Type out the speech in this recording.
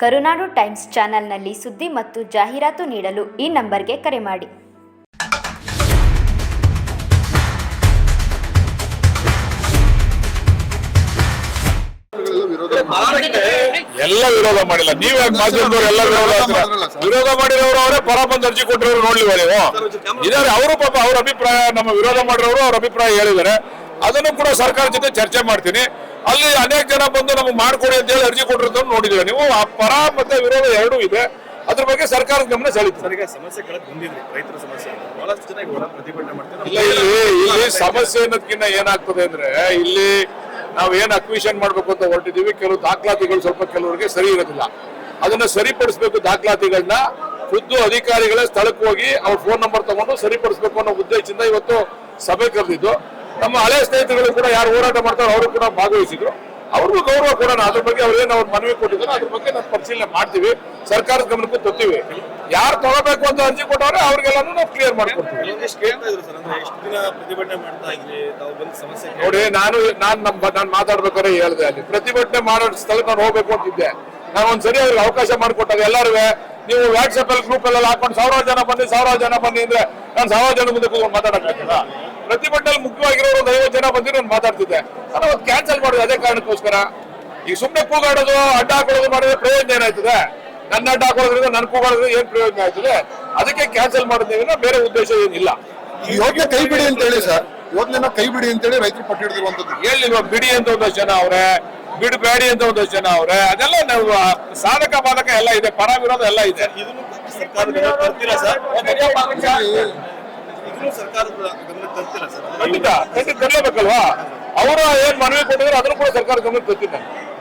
ಕರುನಾಡು times ಚಾನೆಲ್ನಲ್ಲಿ ಸುದ್ದಿ ಮತ್ತು ಜಾಹೀರಾತು ನೀಡಲು ಈ ನಂಬರ್ಗೆ ಕರೆ ಮಾಡಿ. ಎಲ್ಲ ವಿರೋಧ ಮಾಡಿಲ್ಲ. ನೀವೇ ಎಲ್ಲ ವಿರೋಧ. ವಿರೋಧ ಮಾಡಿರೋರು ಅವರೇ ಪರ ಅರ್ಜಿ ಕೊಟ್ಟಿರೋರು ನೋಡ್ಲಿವ ನೀವು? ಇದಾರೆ, ಅವರು ಪಾಪ ಅವ್ರ ಅಭಿಪ್ರಾಯ, ನಮ್ಮ ವಿರೋಧ ಮಾಡಿರೋರು ಅವ್ರ ಅಭಿಪ್ರಾಯ ಹೇಳಿದ್ದಾರೆ. ಅದನ್ನು ಕೂಡ ಸರ್ಕಾರ ಜೊತೆ ಚರ್ಚೆ ಮಾಡ್ತೀನಿ. ಅಲ್ಲಿ ಅನೇಕ ಜನ ಬಂದು ನಮಗೆ ಮಾಡ್ಕೊಡಿ ಅಂತ ಹೇಳಿ ಅರ್ಜಿ ಕೊಟ್ಟಿರೋದನ್ನು ನೋಡಿದ್ದೀವಿ ನೀವು? ಆ ಪರ ಮತ್ತೆ ವಿರೋಧ ಎರಡೂ ಇದೆ. ಅದ್ರ ಬಗ್ಗೆ ಸರ್ಕಾರದ ಗಮನ ಸೆಳೀತು ಸಮಸ್ಯೆ ರೈತರ ಸಮಸ್ಯೆ ಬಹಳಷ್ಟು ಜನ ಇಲ್ಲ ಇಲ್ಲಿ ಇಲ್ಲಿ ಸಮಸ್ಯೆ ಅನ್ನೋದಕ್ಕಿಂತ ಏನಾಗ್ತದೆ ಅಂದ್ರೆ ಇಲ್ಲಿ ನಾವು ಏನ್ ಅಕ್ವಿಷನ್ ಮಾಡ್ಬೇಕು ಅಂತ ಹೊರಟಿದೀವಿ ಕೆಲವು ದಾಖಲಾತಿಗಳು ಸ್ವಲ್ಪ ಕೆಲವರಿಗೆ ಸರಿ ಇರೋದಿಲ್ಲ. ಅದನ್ನ ಸರಿಪಡಿಸಬೇಕು ದಾಖಲಾತಿಗಳನ್ನ. ಖುದ್ದು ಅಧಿಕಾರಿಗಳ ಸ್ಥಳಕ್ಕೆ ಹೋಗಿ ಅವ್ರ ಫೋನ್ ನಂಬರ್ ತಗೊಂಡು ಸರಿಪಡಿಸಬೇಕು ಅನ್ನೋ ಉದ್ದೇಶದಿಂದ ಇವತ್ತು ಸಭೆ ಕರೆದಿದ್ದು. ನಮ್ಮ ಹಳೆ ಸ್ನೇಹಿತರುಗಳು ಕೂಡ ಯಾರು ಹೋರಾಟ ಮಾಡ್ತಾರೋ ಅವರು ಕೂಡ ಭಾಗವಹಿಸಿದ್ರು. ಅವ್ರಿಗೂ ಗೌರವ ಕೊಡೋಣ ಅದ್ರ ಬಗ್ಗೆ ಅವ್ರೇನು ಏನು ಅವ್ರು ಮನವಿ ಕೊಟ್ಟಿದ್ದಾರೆ ಅದ್ರ ಬಗ್ಗೆ ನಾವು ಪರಿಶೀಲನೆ ಮಾಡ್ತೀವಿ. ಸರ್ಕಾರದ ಗಮನಕ್ಕೂ ತರ್ತೀವಿ. ಯಾರು ತಗೋಬೇಕು ಅಂತ ಅರ್ಜಿ ಕೊಟ್ಟವ್ರೆ ಅವ್ರಿಗೆಲ್ಲಾನು ನಾವು ಕ್ಲಿಯರ್ ಮಾಡ್ಕೊಡ್ತೀವಿ. ನೋಡಿ ನಾನು ನಾನು ನಮ್ ನಾನು ಮಾತಾಡ್ಬೇಕಾದ್ರೆ ಹೇಳ್ದೆ ಅಲ್ಲಿ. ಪ್ರತಿಭಟನೆ ಮಾಡೋ ಸ್ಥಳಕ್ಕೆ ನಾನು ಹೋಗ್ಬೇಕು ಅಂತಿದ್ದೆ. ನಾನು ಒಂದ್ಸರಿ ಅವ್ರಿಗೆ ಅವಕಾಶ ಮಾಡಿಕೊಟ್ಟಾಗ ಎಲ್ಲರೂ ನೀವು ವಾಟ್ಸ್ಆಪ್ ಅಲ್ಲಿ ಗ್ರೂಪ್ ಅಲ್ಲಿ ಹಾಕೊಂಡು ಸಾವಿರಾರು ಜನ ಬಂದಿ ಸಾವಿರಾರು ಜನ ಬಂದಿ ಅಂದ್ರೆ ನಾನು ಸಾವಿರ ಜನ ಮುಂದೆ ಕೂತ್ಕೊಂಡು ಮಾತಾಡಕ್ಕಾಗಲ್ಲ ಪ್ರತಿಭಟನೆ ಮುಖ್ಯವಾಗಿರೋರು ಒಂದು ಐವತ್ತು ಜನ ಬಂದಿರೋ ನಾನು ಮಾತಾಡ್ತಿದ್ದೆ. ನಾನು ಅವತ್ತು ಕ್ಯಾನ್ಸಲ್ ಮಾಡೋದು ಅದೇ ಕಾರಣಕ್ಕೋಸ್ಕರ. ಈ ಸುಮ್ಮನೆ ಕೂಗಾಡೋದು ಅಡ್ಡ ಹಾಕೊಳ್ಳೋದು ಮಾಡಿದ್ರೆ ಪ್ರಯೋಜನ ಏನಾಯ್ತದೆ? ನನ್ನ ಅಡ್ಡ ಹಾಕೊಳ್ಳೋದ್ರಿಂದ ನನ್ನ ಕೂಗಾಡೋದ್ರಿಂದ ಏನ್ ಪ್ರಯೋಜನ ಆಯ್ತದೆ? ಅದಕ್ಕೆ ಕ್ಯಾನ್ಸಲ್ ಮಾಡಿದ್ದೇವೆ ಬೇರೆ ಉದ್ದೇಶ ಏನಿಲ್ಲ. ಈ ಯೋಜನೆ ಕೈ ಬಿಡಿ ಅಂತ ಹೇಳಿ ಸರ್. ಯೋಜನೆ ಕೈ ಬಿಡಿ ಅಂತ ಹೇಳಿ ರೈತರು ಪಟ್ಟು ಹಿಡಿದಿರುವಂತದ್ದು ಹೇಳಿಲ್ವ ಬಿಡಿ ಅಂತ ಒಂದಷ್ಟು ಜನ ಅವ್ರೆ. ಬಿಡಬೇಡಿ ಅಂತ ಒಂದು ಜನ ಅವ್ರೆ. ಅದೆಲ್ಲ ನಾವು ಸಾಧಕ ಬಾಧಕ ಎಲ್ಲ ಇದೆ ಪರ ವಿರೋಧ ಎಲ್ಲ ಇದೆ. ಖಂಡಿತ ಖಂಡಿತ ತರಲೇಬೇಕಲ್ವಾ? ಅವರು ಏನ್ ಮನವಿ ಕೊಟ್ಟಿದ್ರು ಅದನ್ನು ಕೂಡ ಸರ್ಕಾರ ಗಮನಕ್ಕೆ ನಾನು